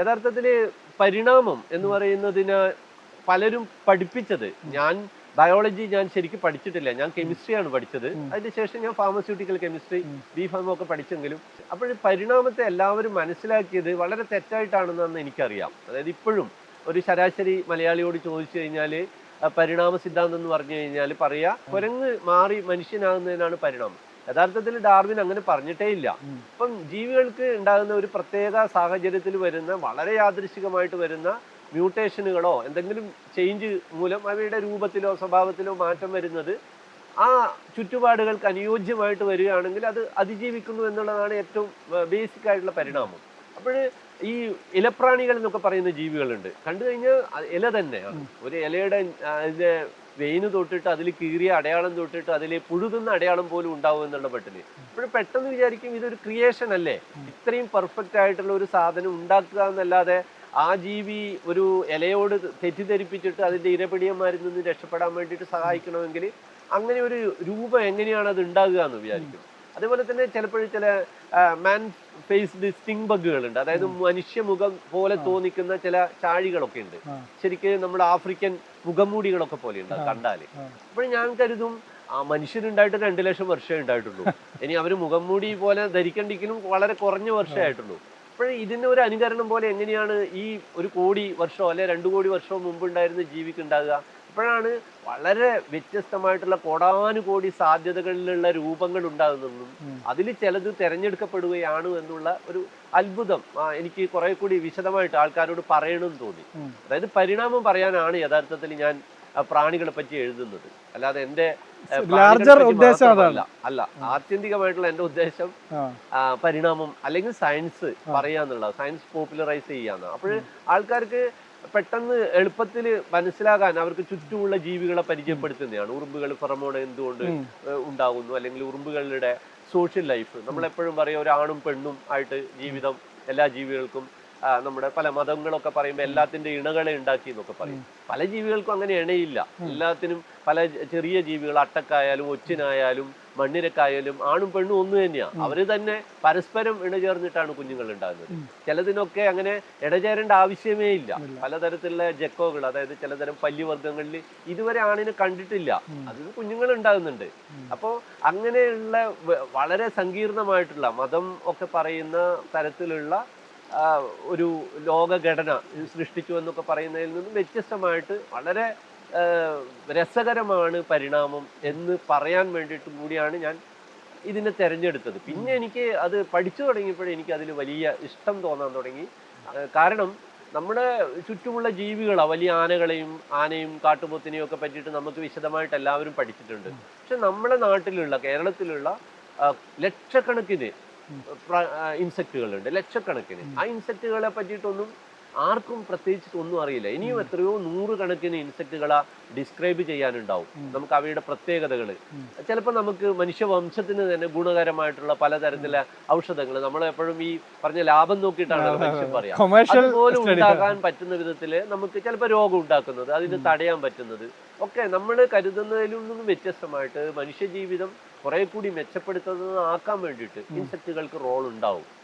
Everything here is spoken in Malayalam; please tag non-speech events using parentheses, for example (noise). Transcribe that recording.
യഥാർത്ഥത്തിൽ പരിണാമം എന്ന് പറയുന്നതിന് പലരും പഠിപ്പിച്ചത്. ഞാൻ ബയോളജി ഞാൻ ശരിക്കും പഠിച്ചിട്ടില്ല. ഞാൻ കെമിസ്ട്രിയാണ് പഠിച്ചത്. അതിനുശേഷം ഞാൻ ഫാർമസ്യൂട്ടിക്കൽ കെമിസ്ട്രി ബി ഫാം ഒക്കെ പഠിച്ചെങ്കിലും അപ്പോൾ പരിണാമത്തെ എല്ലാവരും മനസ്സിലാക്കിയത് വളരെ തെറ്റായിട്ടാണെന്നാണ് എനിക്കറിയാം. അതായത് ഇപ്പോഴും ഒരു ശരാശരി മലയാളിയോട് ചോദിച്ചു കഴിഞ്ഞാൽ പരിണാമ സിദ്ധാന്തം എന്ന് പറഞ്ഞു കഴിഞ്ഞാൽ പറയാ കുരങ്ങ് മാറി മനുഷ്യനാകുന്നതിനാണ് പരിണാമം. യഥാർത്ഥത്തിൽ ഡാർവിൻ അങ്ങനെ പറഞ്ഞിട്ടേ ഇല്ല. ഇപ്പം ജീവികൾക്ക് ഉണ്ടാകുന്ന ഒരു പ്രത്യേക സാഹചര്യത്തിൽ വരുന്ന വളരെ യാദൃശികമായിട്ട് വരുന്ന മ്യൂട്ടേഷനുകളോ എന്തെങ്കിലും ചേഞ്ച് മൂലം അവയുടെ രൂപത്തിലോ സ്വഭാവത്തിലോ മാറ്റം വരുന്നത് ആ ചുറ്റുപാടുകൾക്ക് അനുയോജ്യമായിട്ട് വരികയാണെങ്കിൽ അത് അതിജീവിക്കുന്നു എന്നുള്ളതാണ് ഏറ്റവും ബേസിക് ആയിട്ടുള്ള പരിണാമം. അപ്പോൾ ഈ ഇലപ്രാണികൾ എന്നൊക്കെ പറയുന്ന ജീവികളുണ്ട്. കണ്ടു കഴിഞ്ഞാൽ ഇല തന്നെ. ഒരു ഇലയുടെ അതിന്റെ വെയിന് തൊട്ടിട്ട് അതിൽ കീറിയ അടയാളം തൊട്ടിട്ട് അതിൽ പുഴുതുന്ന അടയാളം പോലും ഉണ്ടാവും എന്നുള്ള പെട്ടെന്ന് അപ്പോൾ പെട്ടെന്ന് വിചാരിക്കും ഇതൊരു ക്രിയേഷൻ അല്ലേ? ഇത്രയും പെർഫെക്റ്റ് ആയിട്ടുള്ള ഒരു സാധനം ഉണ്ടാക്കുക എന്നല്ലാതെ ആ ജീവി ഒരു ഇലയോട് തെറ്റിദ്ധരിപ്പിച്ചിട്ട് അതിന്റെ ഇരപിടിയന്മാരിൽ നിന്ന് രക്ഷപ്പെടാൻ വേണ്ടിയിട്ട് സഹായിക്കണമെങ്കിൽ അങ്ങനെ ഒരു രൂപം എങ്ങനെയാണ് അത് ഉണ്ടാകുക എന്ന് വിചാരിക്കും. അതേപോലെ തന്നെ ചിലപ്പോഴും ചില മാൻ ഫേസ് സ്റ്റിംഗ് ബഗുകൾ ഉണ്ട് അതായത് മനുഷ്യമുഖം പോലെ തോന്നിക്കുന്ന ചില ചാഴികളൊക്കെ ഉണ്ട്. ശരിക്ക് നമ്മുടെ ആഫ്രിക്കൻ മുഖംമൂടികളൊക്കെ പോലെ ഉണ്ട് അത് കണ്ടാൽ. അപ്പോൾ ഞാൻ കരുതും ആ മനുഷ്യരുണ്ടായിട്ട് രണ്ട് ലക്ഷം വർഷമേ ഉണ്ടായിട്ടുള്ളൂ. (laughs) ഇനി അവർ മുഖംമൂടി പോലെ ധരിക്കേണ്ടിക്കലും വളരെ കുറഞ്ഞ വർഷമേ ആയിട്ടുള്ളൂ. അപ്പോൾ ഇതിന് ഒരു അനുകരണം പോലെ എങ്ങനെയാണ് ഈ ഒരു കോടി വർഷമോ അല്ലെ രണ്ടു കോടി വർഷമോ മുമ്പ് ഉണ്ടായിരുന്ന ജീവിക്ക് ഉണ്ടാകുക? അപ്പോഴാണ് വളരെ വ്യത്യസ്തമായിട്ടുള്ള കോടാനുകോടി സാധ്യതകളിലുള്ള രൂപങ്ങൾ ഉണ്ടാകുന്നതെന്നും അതിൽ ചിലത് തിരഞ്ഞെടുക്കപ്പെടുകയാണ് എന്നുള്ള ഒരു അത്ഭുതം എനിക്ക് കുറെ കൂടി വിശദമായിട്ട് ആൾക്കാരോട് പറയണമെന്ന് തോന്നി. അതായത് പരിണാമം പറയാനാണ് യഥാർത്ഥത്തിൽ ഞാൻ പ്രാണികളെ പറ്റി എഴുതുന്നത്. അല്ലാതെ എന്റെ ലാർജർ ഉദ്ദേശം മാത്രമല്ല. അല്ല ആത്യന്തികമായിട്ടുള്ള എന്റെ ഉദ്ദേശം പരിണാമം അല്ലെങ്കിൽ സയൻസ് പറയാന്നുള്ളത് സയൻസ് പോപ്പുലറൈസ് ചെയ്യാന്ന് അപ്പോൾ ആൾക്കാർക്ക് പെട്ടെന്ന് എളുപ്പത്തിൽ മനസ്സിലാകാൻ അവർക്ക് ചുറ്റുമുള്ള ജീവികളെ പരിചയപ്പെടുത്തുന്നതാണ്. ഉറുമ്പുകൾ ഫെറമോൺ എന്തുകൊണ്ട് ഉണ്ടാകുന്നു അല്ലെങ്കിൽ ഉറുമ്പുകളുടെ സോഷ്യൽ ലൈഫ് നമ്മളെപ്പോഴും പറയും ഒരു ആണും പെണ്ണും ആയിട്ട് ജീവിതം എല്ലാ ജീവികൾക്കും നമ്മുടെ പല മതങ്ങളൊക്കെ പറയുമ്പോൾ എല്ലാത്തിന്റെ ഇണകളെ ഉണ്ടാക്കി എന്നൊക്കെ പറയും പല ജീവികൾക്കും അങ്ങനെ ഇണയില്ല. എല്ലാത്തിനും പല ചെറിയ ജീവികൾ അട്ടക്കായാലും ഒച്ചിനായാലും മണ്ണിരക്കായാലും ആണും പെണ്ണും ഒന്ന് തന്നെയാണ് അവർ തന്നെ പരസ്പരം ഇണചേർന്നിട്ടാണ് കുഞ്ഞുങ്ങൾ ഉണ്ടാകുന്നത് ചിലതിനൊക്കെ അങ്ങനെ ഇടചേരേണ്ട ആവശ്യമേ ഇല്ല. പലതരത്തിലുള്ള ജക്കോകൾ അതായത് ചിലതരം പല്ലിവർഗങ്ങളിൽ ഇതുവരെ ആണിനെ കണ്ടിട്ടില്ല. അതിന് കുഞ്ഞുങ്ങൾ ഉണ്ടാകുന്നുണ്ട് അപ്പോൾ അങ്ങനെയുള്ള വളരെ സങ്കീർണമായിട്ടുള്ള മതം ഒക്കെ പറയുന്ന തരത്തിലുള്ള ഒരു ലോകഘടന സൃഷ്ടിച്ചു എന്നൊക്കെ പറയുന്നതിൽ നിന്നും വ്യത്യസ്തമായിട്ട് വളരെ രസകരമാണ് പരിണാമം എന്ന് പറയാൻ വേണ്ടിയിട്ട് കൂടിയാണ് ഞാൻ ഇതിനെ തിരഞ്ഞെടുത്തത്. പിന്നെ എനിക്ക് അത് പഠിച്ചു തുടങ്ങിയപ്പോഴേ എനിക്ക് അതിൽ വലിയ ഇഷ്ടം തോന്നാൻ തുടങ്ങി. കാരണം നമ്മുടെ ചുറ്റുമുള്ള ജീവികളാ വലിയ ആനകളെയും ആനയും കാട്ടുപോത്തിനെയും ഒക്കെ പറ്റിയിട്ട് നമുക്ക് വിശദമായിട്ട് എല്ലാവരും പഠിച്ചിട്ടുണ്ട്. പക്ഷെ നമ്മുടെ നാട്ടിലുള്ള കേരളത്തിലുള്ള ലക്ഷക്കണക്കിന് ഇൻസെക്റ്റുകളുണ്ട് ലക്ഷക്കണക്കിന്. ആ ഇൻസെക്റ്റുകളെ പറ്റിയിട്ടൊന്നും ആർക്കും പ്രത്യേകിച്ച് ഒന്നും അറിയില്ല. ഇനിയും എത്രയോ നൂറുകണക്കിന് ഇൻസെക്റ്റുകളെ ഡിസ്ക്രൈബ് ചെയ്യാനുണ്ടാവും. നമുക്ക് അവയുടെ പ്രത്യേകതകൾ ചിലപ്പോൾ നമുക്ക് മനുഷ്യവംശത്തിന് തന്നെ ഗുണകരമായിട്ടുള്ള പലതരത്തിലെ ഔഷധങ്ങൾ നമ്മൾ എപ്പോഴും ഈ പറഞ്ഞ ലാഭം നോക്കിയിട്ടാണ് മനുഷ്യൻ പറയാം. അതുപോലെ ഉണ്ടാകാൻ പറ്റുന്ന വിധത്തിൽ നമുക്ക് ചിലപ്പോൾ രോഗം ഉണ്ടാക്കുന്നത് അതിന് തടയാൻ പറ്റുന്നത്. ഒക്കെ നമ്മൾ കരുതുന്നതിൽ നിന്നും വ്യത്യസ്തമായിട്ട് മനുഷ്യജീവിതം കുറെ കൂടി മെച്ചപ്പെടുത്തുന്നത് ആക്കാൻ വേണ്ടിയിട്ട് ഇൻസെക്റ്റുകൾക്ക് റോൾ ഉണ്ടാവും